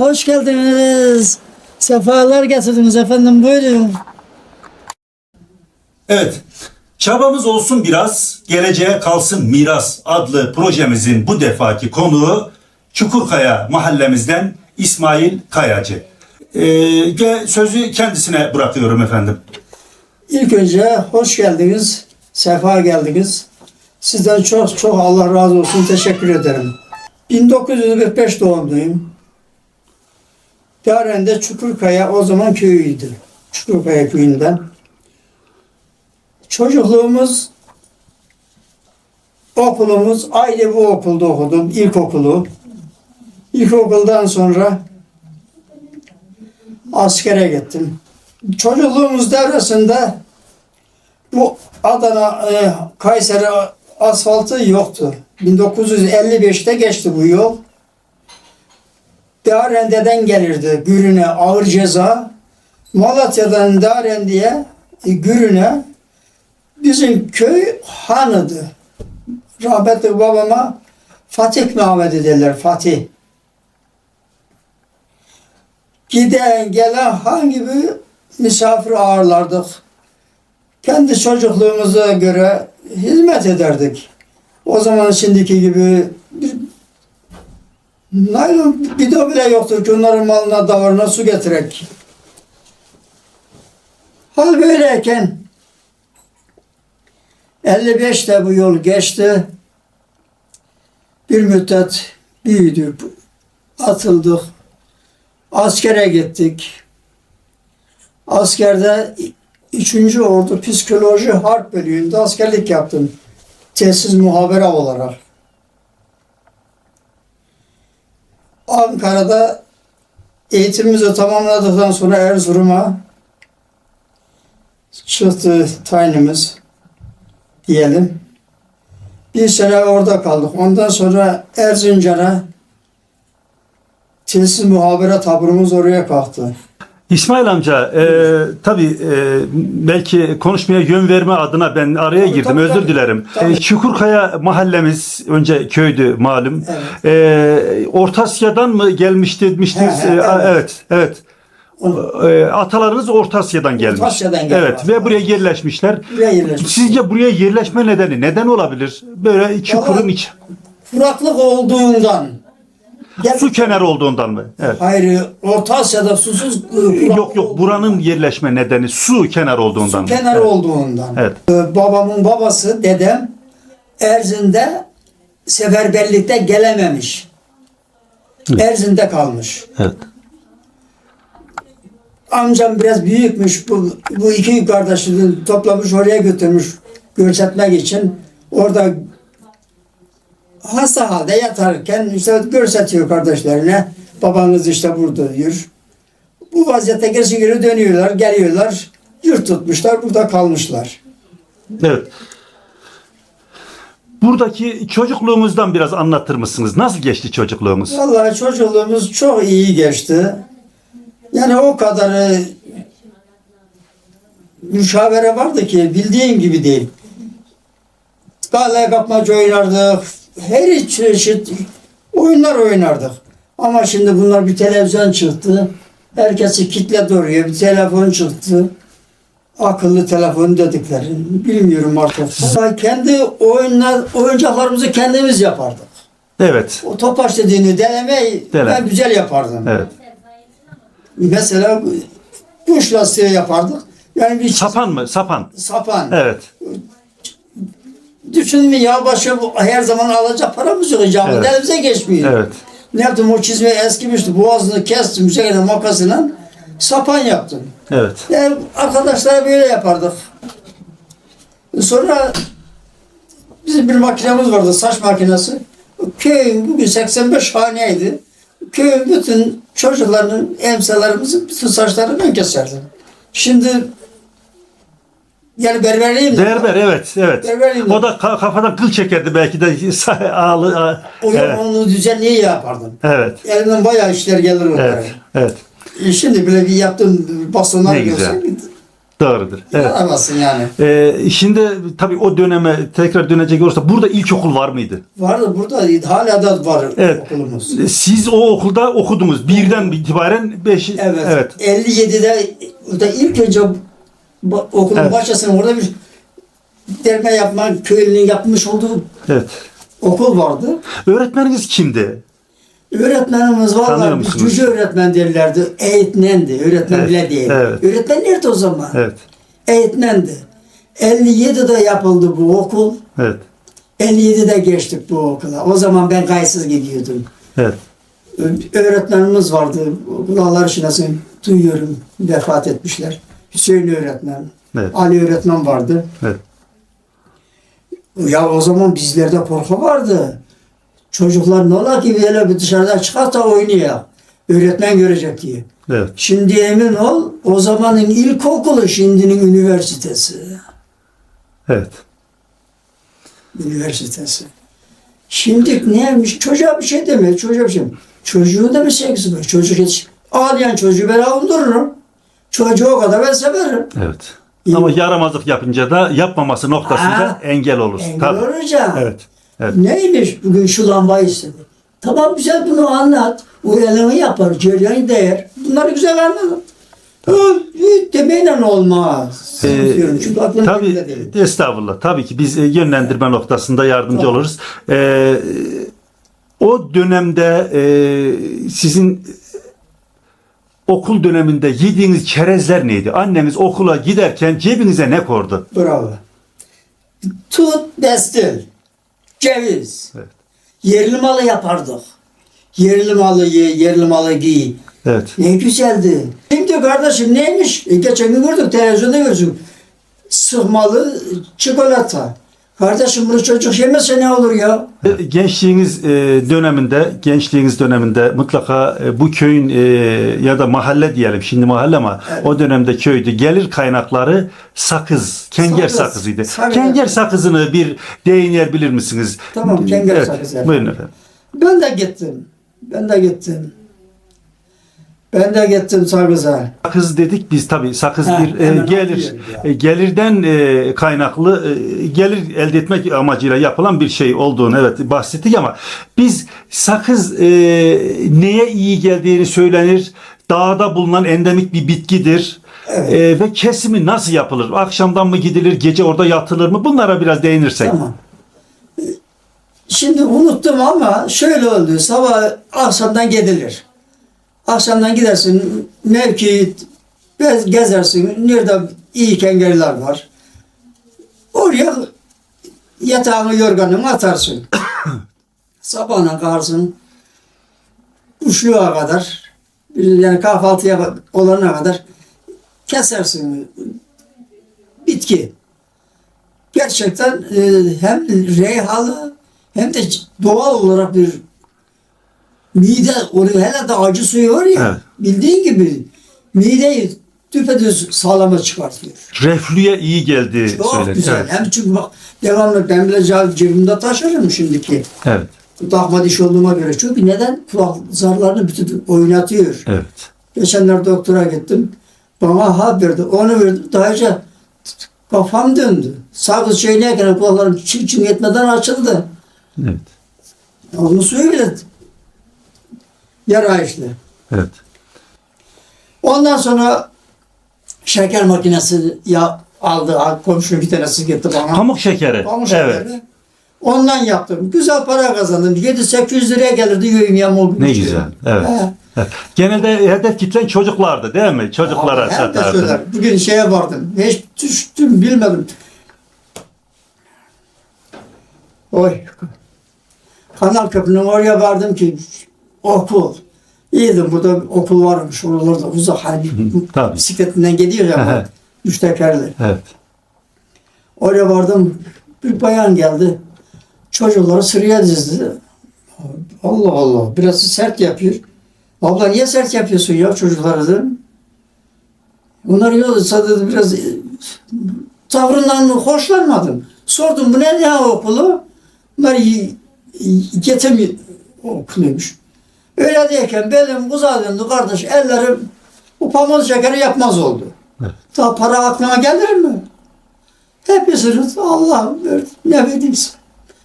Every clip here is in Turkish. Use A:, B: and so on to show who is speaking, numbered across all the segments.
A: Hoş geldiniz. Sefalar getirdiniz efendim buyurun.
B: Evet. Çabamız olsun biraz, geleceğe kalsın miras adlı projemizin bu defaki konuğu Çukurkaya mahallemizden İsmail Kayacı. Ee, sözü kendisine bırakıyorum efendim.
A: İlk önce hoş geldiniz. Sefa geldiniz. Sizden çok çok Allah razı olsun teşekkür ederim. 1945 doğumluyum. Yaren'de Çukurkaya o zaman köyüydü. Çukurkaya köyünden. Çocukluğumuz okulumuz ayrı bu okulda okudum. ilkokulu. İlkokuldan sonra askere gittim. Çocukluğumuz devresinde bu Adana, e, Kayseri asfaltı yoktu. 1955'te geçti bu yol. Darende'den gelirdi Gürün'e ağır ceza. Malatya'dan Darendi'ye e, Gürün'e bizim köy hanıdı. Rahmetli babama Fatih Mehmet'i derler Fatih. Giden gelen hangi bir misafir ağırlardık. Kendi çocukluğumuza göre hizmet ederdik. O zaman şimdiki gibi naylon bidon bile yoktu ki onların malına davarına su getirek. Hal böyleyken 55'te bu yol geçti. Bir müddet büyüdük, atıldık. Askere gittik. Askerde 3. Ordu Psikoloji Harp Bölüğü'nde askerlik yaptım. Tesis muhabere olarak. Ankara'da eğitimimizi tamamladıktan sonra Erzurum'a çıktı tayinimiz diyelim. Bir sene orada kaldık. Ondan sonra Erzincan'a tesis muhabere taburumuz oraya kalktı.
C: İsmail amca, e, tabii e, belki konuşmaya yön verme adına ben araya
A: Tabii,
C: girdim.
A: tabii,
C: Özür
A: tabii.
C: dilerim.
A: Tabii.
C: E, Çukurkaya mahallemiz önce köydü malum.
A: Evet.
C: E, Orta Asya'dan mı gelmiş demiştiniz?
A: He, he,
C: E,
A: evet.
C: evet, evet. E, atalarınız Orta Asya'dan gelmiş.
A: Asya'dan geldi
C: Evet ve buraya yerleşmişler.
A: Buraya yerleşmiş.
C: Sizce buraya yerleşme nedeni neden olabilir? Böyle çukurun
A: Vallahi-
C: iç,
A: Kuraklık olduğundan. Gel-
C: su kenarı olduğundan mı? Evet.
A: Hayır, Orta Asya'da susuz e, kurak
C: Yok yok buranın yerleşme nedeni su kenarı olduğundan.
A: su kenarı
C: Evet.
A: olduğundan.
C: Evet.
A: Ee, Babamın babası, dedem Erzin'de seferberlikte gelememiş. Erzin'de kalmış.
C: Evet.
A: Amcam biraz büyükmüş. Bu, bu iki kardeşini toplamış oraya götürmüş görsetmek için. Orada hasta halde yatarken işte görsetiyor kardeşlerine. Babanız işte burada diyor. Bu vaziyette gerisi geri dönüyorlar, geliyorlar. Yurt tutmuşlar, burada kalmışlar.
C: Evet. Buradaki çocukluğumuzdan biraz anlatır mısınız? Nasıl geçti çocukluğumuz?
A: Vallahi çocukluğumuz çok iyi geçti. Yani o kadar e, müşavere vardı ki bildiğin gibi değil. Kale kapmaca oynardık. Her çeşit oyunlar oynardık. Ama şimdi bunlar bir televizyon çıktı. Herkesi kitle doğruyor. Bir telefon çıktı. Akıllı telefon dedikleri. Bilmiyorum artık. Kendi oyunlar, oyuncaklarımızı kendimiz yapardık.
C: Evet.
A: O topaç dediğini denemeyi
C: Dene.
A: ben güzel yapardım.
C: Evet.
A: Mesela kuş lastiği yapardık. Yani bir
C: Sapan mı? Sapan.
A: sapan.
C: Evet.
A: Düşünme ya başı bu- her zaman alacak paramız yok. Camın
C: Evet.
A: elimize geçmiyor.
C: Evet.
A: Ne yaptım o çizme eskimişti. Boğazını kestim. Şekilde makasıyla sapan yaptım.
C: Evet.
A: Yani arkadaşlar böyle yapardık. Sonra bizim bir makinemiz vardı, saç makinesi. Köyün bugün 85 haneydi. Köyün bütün çocuklarının, emsalarımızın bütün saçlarını ben keserdim. Şimdi yani berberliyim. de-
C: Berber evet evet.
A: Berberiyim.
C: O da ka- kafadan kıl çekerdi belki de ağlı. a-
A: O
C: Evet.
A: onu düzenli yapardım.
C: Evet.
A: Elimden bayağı işler gelir onlara.
C: Evet. Evet.
A: E Şimdi bile bir yaptığım bastonlar
C: Ne güzel.
A: görsen
C: Doğrudur. Evet.
A: İnanamazsın yani.
C: Ee, şimdi tabii o döneme tekrar dönecek olursa burada ilkokul var mıydı?
A: Vardı burada hala da var
C: Evet.
A: okulumuz.
C: Siz o okulda okudunuz. Birden itibaren beş.
A: Evet.
C: evet.
A: 57'de burada ilk önce bu- okulun
C: Evet.
A: bahçesinde orada bir derme yapma köylünün yapmış olduğu
C: Evet.
A: okul vardı.
C: Öğretmeniniz kimdi?
A: Öğretmenimiz
C: musunuz?
A: cüce öğretmen derlerdi. Eğitmendi. Öğretmen
C: Evet,
A: bile değil.
C: evet.
A: Öğretmen nerede o zaman?
C: Evet.
A: Eğitmendi. 57'de yapıldı bu okul.
C: Evet.
A: 57'de geçtik bu okula. O zaman ben kayıtsız gidiyordum.
C: Evet.
A: Öğretmenimiz vardı. Kulağları şinasını duyuyorum. Vefat etmişler. Hüseyin öğretmen.
C: Evet.
A: Ali öğretmen vardı.
C: Evet.
A: Ya o zaman bizlerde korku vardı. Çocuklar ne ola ki böyle bir dışarıdan çıkar da oynayalım. Öğretmen görecek diye.
C: Evet.
A: Şimdi emin ol o zamanın ilkokulu şimdinin üniversitesi.
C: Evet.
A: Üniversitesi. Şimdi neymiş? Çocuğa bir şey demiyor. Çocuğa bir şey Çocuğu da bir sevgisi var. Çocuk hiç ağlayan çocuğu ben avundururum. Çocuğu o kadar ben severim.
C: Evet. Ama yaramazlık yapınca da yapmaması noktasında
A: Aa,
C: engel olur.
A: Engel
C: Tabii.
A: olacağım.
C: Evet. Evet.
A: Neymiş bugün şu lambayı istedi. Tamam güzel bunu anlat. O elini yapar, cereyan değer. Bunları güzel. Hı, Demeyle olmaz.
C: Ee,
A: çünkü aklım
C: tabii estağfurullah. Tabii ki biz e, yönlendirme noktasında yardımcı
A: Tamam.
C: oluruz. Ee, o dönemde e, sizin okul döneminde yediğiniz çerezler neydi? Anneniz okula giderken cebinize ne kordu?
A: Bravo. Tut destil. Ceviz.
C: Evet.
A: Yerli malı yapardık. Yerli malı ye, yerli malı giy.
C: Evet.
A: Ne güzeldi. Şimdi kardeşim neymiş? E, geçen gün gördük televizyonda gördük. Sıhmalı çikolata. Kardeşim bunu çocuk yemese ne olur ya?
C: E, Gençliğiniz e, döneminde, gençliğiniz döneminde mutlaka e, bu köyün ya da mahalle diyelim, şimdi mahalle ama
A: Evet.
C: o dönemde köydü. Gelir kaynakları sakız, kenger
A: Sakız.
C: sakızıydı.
A: Sakız.
C: Kenger sakızını bir değiner bilir misiniz?
A: Tamam, kenger
C: evet,
A: sakızı.
C: Buyurun efendim.
A: Ben de gittim. Ben de gittim. Ben de gittim Sakız'a.
C: Sakız dedik biz tabii sakız
A: Ha,
C: bir e,
A: hemen
C: gelir
A: anlıyorum ya.
C: e, gelirden e, kaynaklı e, gelir elde etmek amacıyla yapılan bir şey olduğunu evet bahsettik ama biz sakız e, neye iyi geldiğini söylenir. Dağda bulunan endemik bir bitkidir.
A: Evet.
C: E, ve kesimi nasıl yapılır? Akşamdan mı gidilir, gece orada yatılır mı? Bunlara biraz değinirsek.
A: Tamam. Şimdi unuttum ama şöyle oldu. Sabah akşamdan gidilir. Akşamdan gidersin mevki gez- gezersin. Nerede iyi kengerler var. Oraya yatağını yorganını atarsın. Sabahına kalkarsın. Kuşluğa kadar yani kahvaltıya olana kadar kesersin bitki gerçekten e, hem reyhalı hem de doğal olarak bir mide oluyor. Hele de acı suyu var ya
C: Evet.
A: bildiğin gibi mideyi düpedüz sağlama çıkartıyor.
C: Reflüye iyi geldi
A: Çok
C: söylenir.
A: güzel.
C: Evet.
A: Hem çünkü bak devamlı ben bile ceb- cebimde taşırım şimdiki.
C: evet.
A: Takma diş olduğuma göre. Çünkü neden? Kulak zarlarını bütün oynatıyor.
C: Evet.
A: Geçenler doktora gittim. Bana hap verdi. Onu verdim. Daha önce kafam döndü. Sakız çiğneyken kulaklarım çin çin etmeden açıldı.
C: Evet.
A: Onu Yarayışlı.
C: Evet.
A: Ondan sonra şeker makinesi ya aldı. Komşu bir tanesi getirdi bana.
C: Pamuk şekeri.
A: Pamuk
C: evet.
A: şekeri. Ondan yaptım. Güzel para kazandım. 7-800 liraya gelirdi yövmeyem o gün.
C: Ne
A: işte.
C: güzel. Evet.
A: He.
C: Evet. Genelde hedef kitlen çocuklardı değil mi? Çocuklara
A: Abi,
C: satardı.
A: Bugün şeye vardım. Hiç düştüm bilmedim. Oy. Kanal Köprü'nün oraya vardım ki okul. İyiydim burada okul varmış oralarda uzak hani
C: tabii.
A: bisikletinden gidiyor ya üç tekerli.
C: Evet.
A: Oraya vardım bir bayan geldi. Çocukları sıraya dizdi. Allah Allah biraz sert yapıyor. Abla niye sert yapıyorsun ya çocukları dedim. Bunlar yolsa dedi biraz e, tavrından hoşlanmadım. Sordum bu ne ne okulu? Bunlar yetim okuluymuş. Öyle derken benim uzadığımda kardeş ellerim bu pamuk şekeri yapmaz oldu. Daha para aklına gelir mi? Hepsini Allah verdi. Ne verdiyse.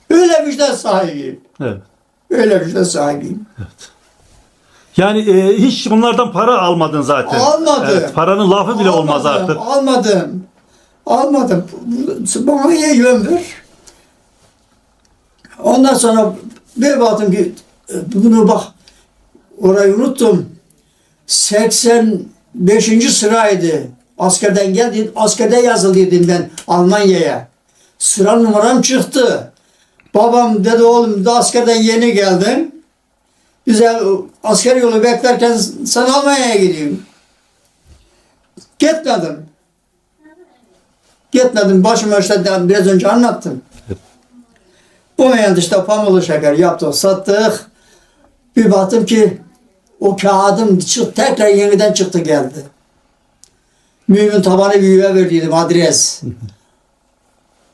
A: Öyle vicdan sahibiyim.
C: Evet.
A: Öyle vicdan sahibiyim.
C: Yani e, hiç onlardan para almadın zaten.
A: Almadım.
C: Evet, paranın lafı bile olmaz
A: Almadım,
C: artık.
A: Almadım. Almadım. Bana iyi yön ver. Ondan sonra bir baktım ki e, bunu bak orayı unuttum. 85. sıraydı. Askerden geldim. Askerde yazılıydım ben Almanya'ya. Sıra numaram çıktı. Babam dedi oğlum da askerden yeni geldim. Güzel asker yolu beklerken sen Almanya'ya gidiyorsun. Gitmedim. Gitmedim. Başıma işte biraz önce anlattım. Bu meyanda işte pamuklu şeker yaptık, sattık. Bir baktım ki o kağıdım çık, tekrar yeniden çıktı geldi. Mümin tabanı büyüğe verdiydim adres.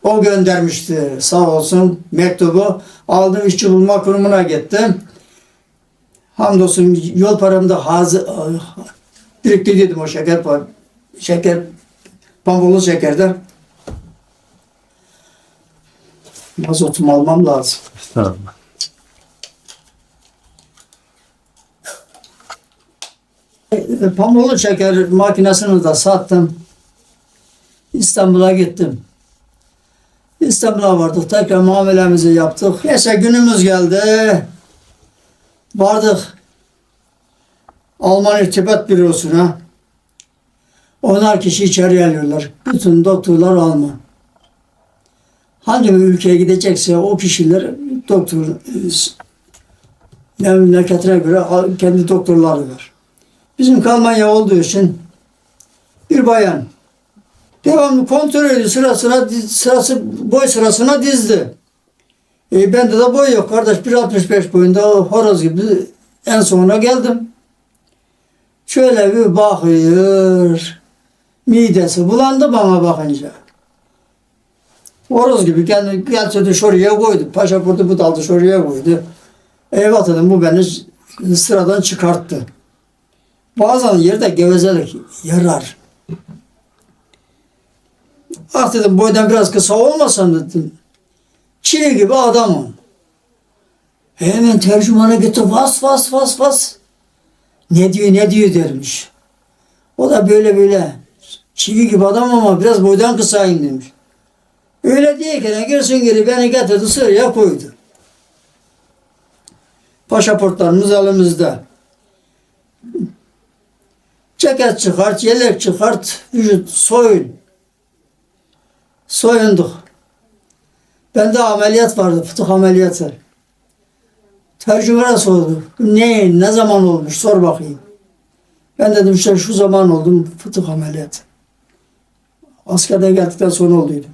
A: O göndermişti sağ olsun mektubu. Aldım işçi bulma kurumuna gittim. Hamdolsun yol paramda hazır direkt dedim o şeker par- şeker pamuklu şekerden mazotumu almam lazım.
C: Estağfurullah.
A: Pamuklu şeker makinesini de sattım. İstanbul'a gittim. İstanbul'a vardık. Tekrar muamelemizi yaptık. Neyse günümüz geldi. Vardık. Alman İrtibat Bürosu'na. Onar kişi içeri alıyorlar. Bütün doktorlar Alman. Hangi bir ülkeye gidecekse o kişiler doktor e, memleketine göre kendi doktorları var. Bizim Kalmanya olduğu için bir bayan devamlı kontrol ediyor sırasına sırası boy sırasına dizdi. E, bende de boy yok kardeş 1.65 boyunda horoz gibi en sonuna geldim. Şöyle bir bakıyor. Midesi bulandı bana bakınca. Horoz gibi kendi gelse şuraya koydu. Paşaportu bu daldı şuraya koydu. Eyvah dedim bu beni sıradan çıkarttı. Bazen yerde gevezelik yarar. Ah dedim boydan biraz kısa olmasam dedim. Çiğ gibi adamım. Hemen tercümana gitti vas vas vas vas. Ne diyor ne diyor dermiş. O da böyle böyle çivi gibi adam ama biraz boydan kısayım demiş. Öyle diyerken girsin geri beni getirdi sıraya koydu. Pasaportlarımız elimizde. Ceket çıkart, yelek çıkart, vücut soyun. Soyunduk. Bende ameliyat vardı, fıtık ameliyatı. Tercümene sordu. Ne, ne zaman olmuş sor bakayım. Ben dedim işte şu zaman oldum fıtık ameliyatı. Askerde geldikten sonra olduydu.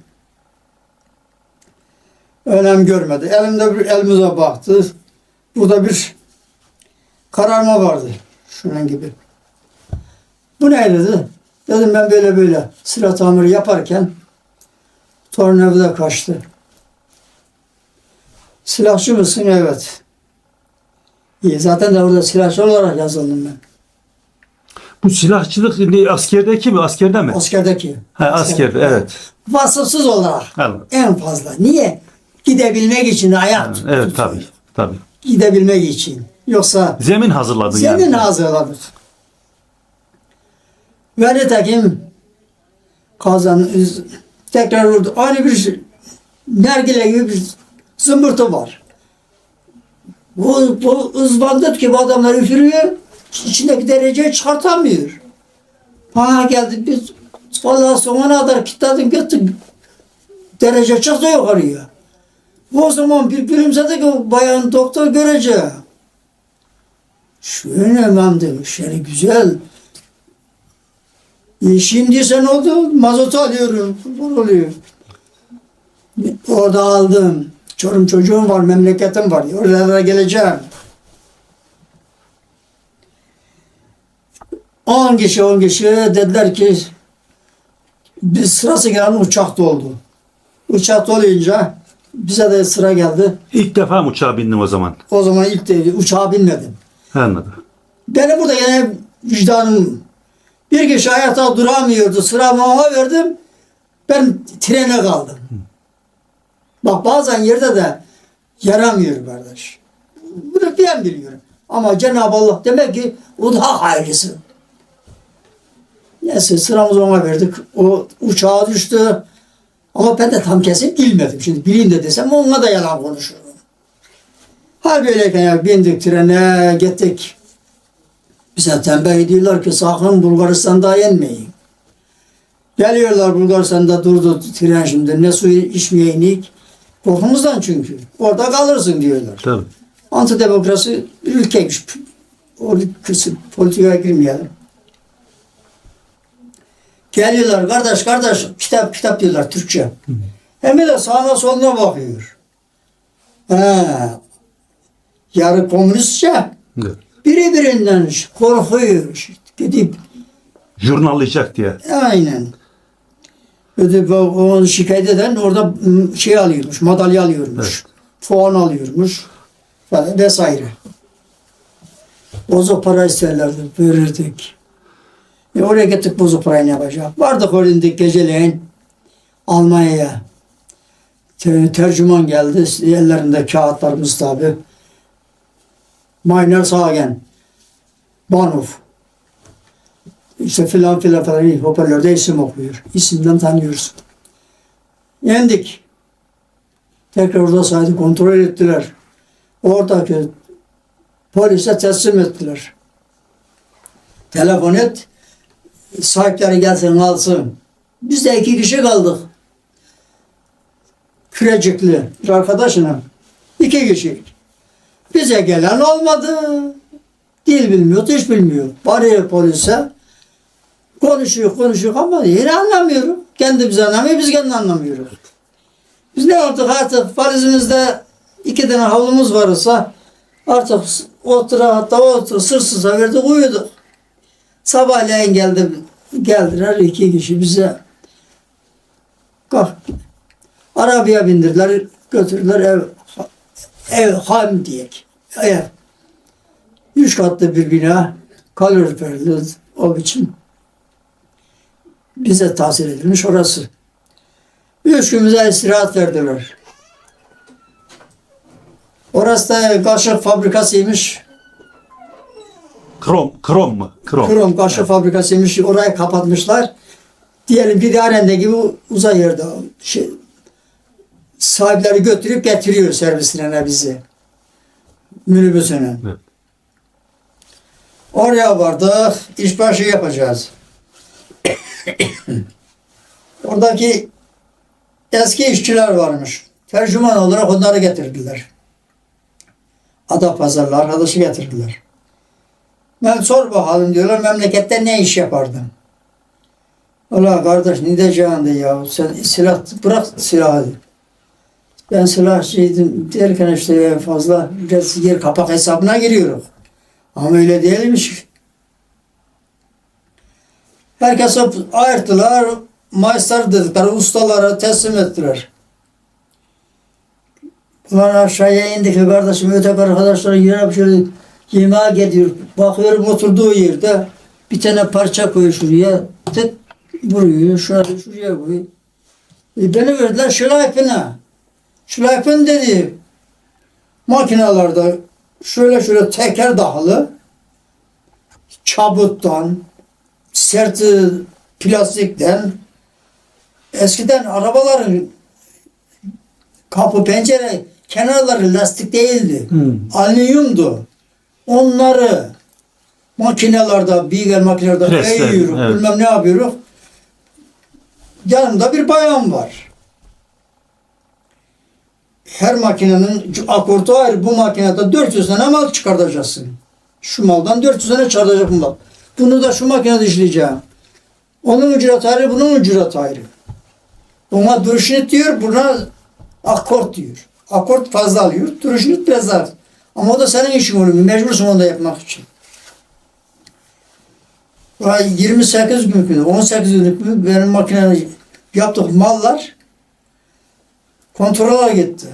A: Önem görmedi. Elimde bir elimize baktı. Burada bir kararma vardı. Şunun gibi. Bu ne dedi? Dedim ben böyle böyle silah tamiri yaparken tornavida kaçtı. Silahçı mısın? Evet. İyi zaten de orada silahçı olarak yazıldım ben.
C: Bu silahçılık ne, askerdeki mi? Askerde mi?
A: Askerdeki.
C: Ha, askerde evet.
A: Vasıfsız olarak
C: Anladım.
A: en fazla. Niye? Gidebilmek için ayak
C: Evet
A: tutuyor.
C: tabii. Tabii.
A: Gidebilmek için. Yoksa
C: Zemin hazırladın yani.
A: zemin hazırladık. Ve nitekim kazan tekrar vurdu. Aynı bir nergile gibi bir zımbırtı var. Bu, bu ızbandıt gibi adamlar üfürüyor. içindeki dereceyi çıkartamıyor. Bana geldi biz vallahi sonuna kadar kilitledim gittim. Derece çıktı yukarıya. O zaman bir gülümsedi ki bayan doktor göreceğim. Şöyle emam demiş yani güzel. E şimdi sen oldu mazot alıyorum. Kurban oluyor. Orada aldım. Çorum çocuğum var, memleketim var. Oralara geleceğim. 10 kişi 10 kişi dediler ki biz sırası gelen uçak doldu. Uçak doluyunca bize de sıra geldi.
C: İlk defa mı uçağa bindin o zaman?
A: O zaman ilk de uçağa binmedim.
C: Anladım.
A: Benim burada yine vicdanım Bir kişi ayakta duramıyordu. Sıramı ona verdim. Ben trene kaldım. Bak bazen yerde de yaramıyor kardeş. Bunu ben biliyorum. Ama Cenab-ı Allah demek ki o daha hayırlısı. Neyse sıramızı ona verdik. O uçağa düştü. Ama ben de tam kesin bilmedim. Şimdi bileyim de desem onunla da yalan konuşurum. Hal böyleyken ya bindik trene gittik. Bize tembih ediyorlar ki sakın Bulgaristan'da yenmeyin. Geliyorlar Bulgaristan'da durdu tren şimdi. Ne su içmeyeynik. Korkumuzdan çünkü. Orada kalırsın diyorlar.
C: Tabii.
A: Antidemokrasi ülkeymiş. O kısım politikaya girmeyelim. Geliyorlar kardeş kardeş kitap kitap diyorlar Türkçe. Hem de sağına soluna bakıyor. He. Yarı komünistçe
C: Evet.
A: Biri birinden korkuyor. Gidip
C: Jurnallayacak diye.
A: aynen. Öde onu şikayet eden orada şey alıyormuş, madalya alıyormuş. Puan alıyormuş. Falan vesaire. Bozuk para isterlerdi, verirdik. E oraya gittik bozuk parayı ne yapacak? Vardık indik geceleyin Almanya'ya. Te- tercüman geldi. Ellerinde kağıtlarımız tabi. Meiner Sagen. Bahnhof. İşte filan filan falan hoparlörde isim okuyor. İsimden tanıyorsun. Yendik. Tekrar orada saydı kontrol ettiler. Oradaki polise teslim ettiler. Telefon et. Sahipleri gelsin alsın. Biz de iki kişi kaldık. Kürecikli bir arkadaşına. İki kişi. Bize gelen olmadı. Dil bilmiyor, hiç bilmiyor. Varıyor polise. Konuşuyor, konuşuyor ama yine anlamıyorum. Kendi bizi anlamıyor, biz kendi anlamıyoruz. Biz ne yaptık artık valizimizde iki tane havlumuz varsa artık otura hatta otur sırsıza verdik uyuduk. Sabahleyin geldi, geldiler iki kişi bize kalk. Arabaya bindirdiler, götürdüler ev, ev ham diyek. Ev. Üç katlı bir bina kaloriferli o biçim bize tahsil edilmiş orası. Üç gün bize istirahat verdiler. Orası da kaşık fabrikasıymış.
C: Krom, krom mu? Krom.
A: Krom kaşık fabrikasıymış. Orayı kapatmışlar. Diyelim bir darende gibi uzay yerde şey, sahipleri götürüp getiriyor servislerine bizi. Minibüsüne.
C: Evet.
A: Oraya vardık. işbaşı yapacağız. Oradaki eski işçiler varmış. Tercüman olarak onları getirdiler. Adapazarlı arkadaşı getirdiler. Ben sor bakalım diyorlar memlekette ne iş yapardın? Ulan kardeş ne diyeceksin de ya sen silah bırak silahı. Ben silahçıydım derken işte fazla biraz yer kapak hesabına giriyoruz. Ama öyle değilmiş. Herkese ayırttılar, maestrar dedikleri ustalara teslim ettiler. Ulan aşağıya indik kardeşim öteki arkadaşlar yere şöyle yemeğe gidiyor. Bakıyorum oturduğu yerde bir tane parça koyuyor şuraya. Tık vuruyor. Şuraya, şuraya koyuyor. E beni verdiler Şılaypın'a. Şılaypın dedi makinalarda şöyle şöyle teker dahılı çabuttan sert plastikten eskiden arabaların kapı pencere kenarları lastik değildi.
C: Hmm.
A: Alüminyumdu. Onları makinelerde, bilgisayar makinelerde eğiyoruz,
C: evet.
A: bilmem ne yapıyoruz. Yanımda bir bayan var. Her makinenin akortu ayrı. Bu makinede 400 tane mal çıkartacaksın. Şu maldan 400 tane çıkartacak mal. Bunu da şu makinede işleyeceğim. Onun ücreti ayrı, bunun ücreti ayrı. Ona duruşnit diyor, buna akort diyor. Akort fazla alıyor, duruşnit biraz az. Ama o da senin işin oluyor. Mecbursun onu da yapmak için. Vay 28 günlük mü, 18 günlük benim makinede yaptık mallar kontrola gitti.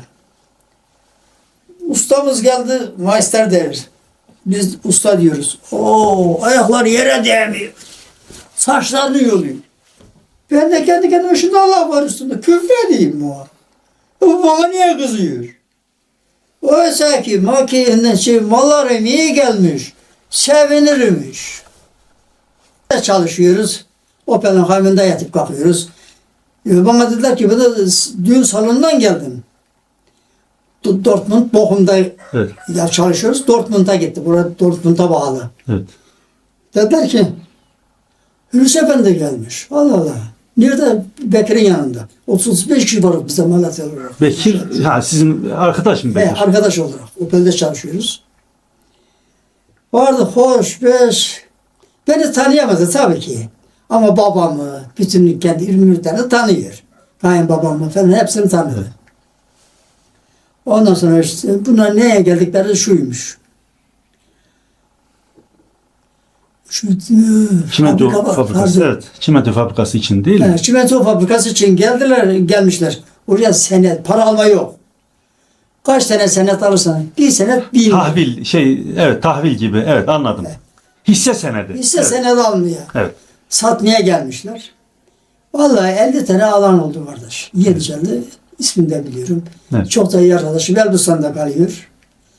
A: Ustamız geldi, meister der. Biz usta diyoruz. Oo, ayaklar yere değmiyor. Saçlarını yoluyor. Ben de kendi kendime şimdi Allah var üstünde. Küfür edeyim bu. Bu bana niye kızıyor? Oysa ki makinenin şey, mallarım iyi gelmiş. Sevinirmiş. Çalışıyoruz. Oppenheimer'da yatıp kalkıyoruz. Bana dediler ki ben de düğün salonundan geldim. Dortmund, Bochum'da
C: Evet.
A: ya çalışıyoruz. Dortmund'a gitti. Burada Dortmund'a bağlı.
C: Evet.
A: Dediler ki Hulusi Efendi gelmiş. Allah Allah. Nerede? Bekir'in yanında. 35 kişi var bizde Malatyalı olarak.
C: Bekir, ha sizin arkadaş mı Bekir?
A: arkadaş olarak. Opel'de çalışıyoruz. Vardı hoş, beş. Beni tanıyamadı tabii ki. Ama babamı, bütün kendi İrmürtlerini tanıyor. Kayınbabamı falan hepsini tanıyor. Ondan sonra işte bunlar neye geldikleri şuymuş. Şu
C: Çimento
A: fabrika
C: fabrikası.
A: pardon.
C: Evet. Çimento fabrikası için değil mi?
A: Evet, çimento fabrikası için geldiler, gelmişler. Oraya senet, para alma yok. Kaç tane senet alırsan? Bir senet bin.
C: Tahvil şey evet tahvil gibi. Evet anladım. Hisse senedi.
A: Hisse
C: evet.
A: senet almıyor.
C: Evet.
A: Satmaya gelmişler. Vallahi 50 tane alan oldu kardeş. Yedicelli ismini de biliyorum.
C: Evet.
A: Çok da iyi arkadaşım. Elbistan'da kalıyor.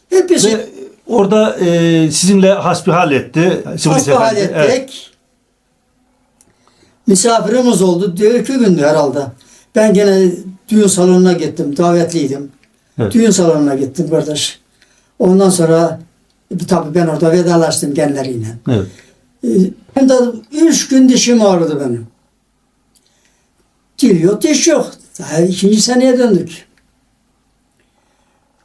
A: Hepsi
C: Ve orada e, sizinle hasbihal etti.
A: Hasbihal ettik.
C: Evet.
A: Misafirimiz oldu. Diyor iki gündü herhalde. Ben gene düğün salonuna gittim. Davetliydim.
C: Evet.
A: Düğün salonuna gittim kardeş. Ondan sonra e, tabii ben orada vedalaştım genleriyle.
C: Evet.
A: E, Ben de üç gün dişim ağrıdı benim. Yok, diş yok. Daha ikinci seneye döndük.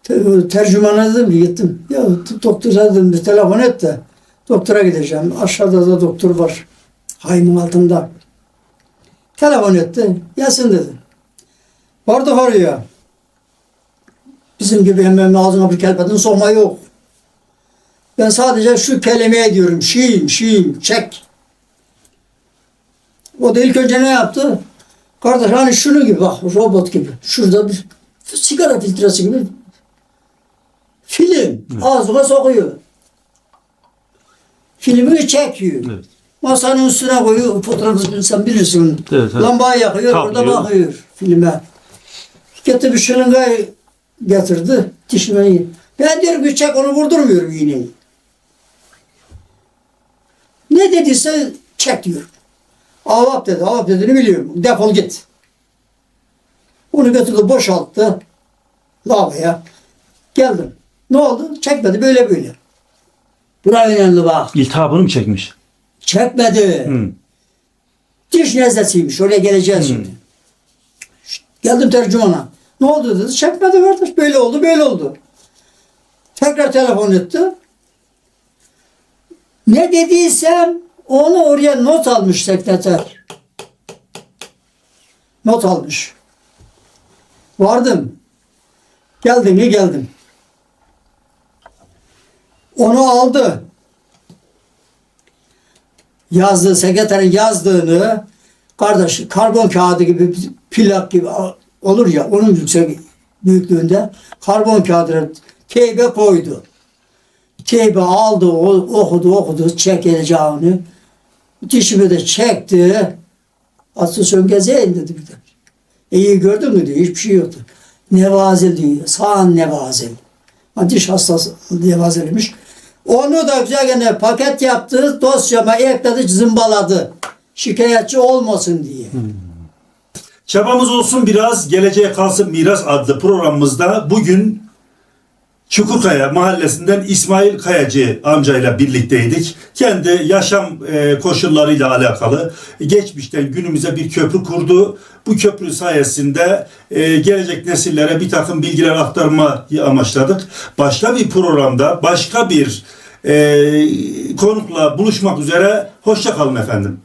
A: Te- Tercümana dedim gittim. Ya doktora dedim bir telefon et de doktora gideceğim. Aşağıda da doktor var. Haymun altında. Telefon etti. Gelsin dedi. Vardık oraya. Bizim gibi hemen ağzına bir kelbedin sokma yok. Ben sadece şu kelimeye diyorum. Şiim, şiim, çek. O da ilk önce ne yaptı? Kardeş hani şunu gibi bak robot gibi. Şurada bir sigara filtresi gibi film ağzına sokuyor. Filmi çekiyor.
C: Evet.
A: Masanın üstüne koyuyor. Fotoğrafı sen bilirsin.
C: Evet, evet.
A: Lambayı yakıyor. Orada
C: Kaplıyor.
A: bakıyor filme. Getirdi bir şırıngayı getirdi. Dişime iyi. Ben diyorum ki çek onu vurdurmuyorum iğneyi. Ne dediyse çek diyor. Avap dedi. Avap dediğini biliyorum. Defol git. Onu götürdü boşalttı. Lavaya. Geldim. Ne oldu? Çekmedi böyle böyle. Buraya önemli bak.
C: İltihabını mı çekmiş?
A: Çekmedi.
C: Hı.
A: Diş nezlesiymiş. Oraya geleceğiz şimdi. Geldim tercümana. Ne oldu dedi. Çekmedi kardeş. Böyle oldu böyle oldu. Tekrar telefon etti. Ne dediysem onu oraya not almış sekreter. Not almış. Vardım. Geldim mi geldim. Onu aldı. Yazdığı, sekreterin yazdığını kardeş karbon kağıdı gibi plak gibi olur ya onun yüksek büyüklüğünde karbon kağıdına teybe koydu. Teybe aldı, okudu, okudu, çekileceğini. Dişimi de çekti. Aslı söngezeyin dedi bir de. İyi gördün mü diyor, hiçbir şey yoktu. Nevazil diyor, sağan nevazil. Ha, diş hastası nevazeliymiş. Onu da güzel gene paket yaptı, dosyama ekledi, zımbaladı. Şikayetçi olmasın diye.
B: Çabamız olsun biraz geleceğe kalsın miras adlı programımızda bugün Çukurkaya mahallesinden İsmail Kayacı amcayla birlikteydik. Kendi yaşam e, koşullarıyla alakalı geçmişten günümüze bir köprü kurdu. Bu köprü sayesinde e, gelecek nesillere bir takım bilgiler aktarmayı amaçladık. Başka bir programda başka bir e, konukla buluşmak üzere. Hoşça kalın efendim.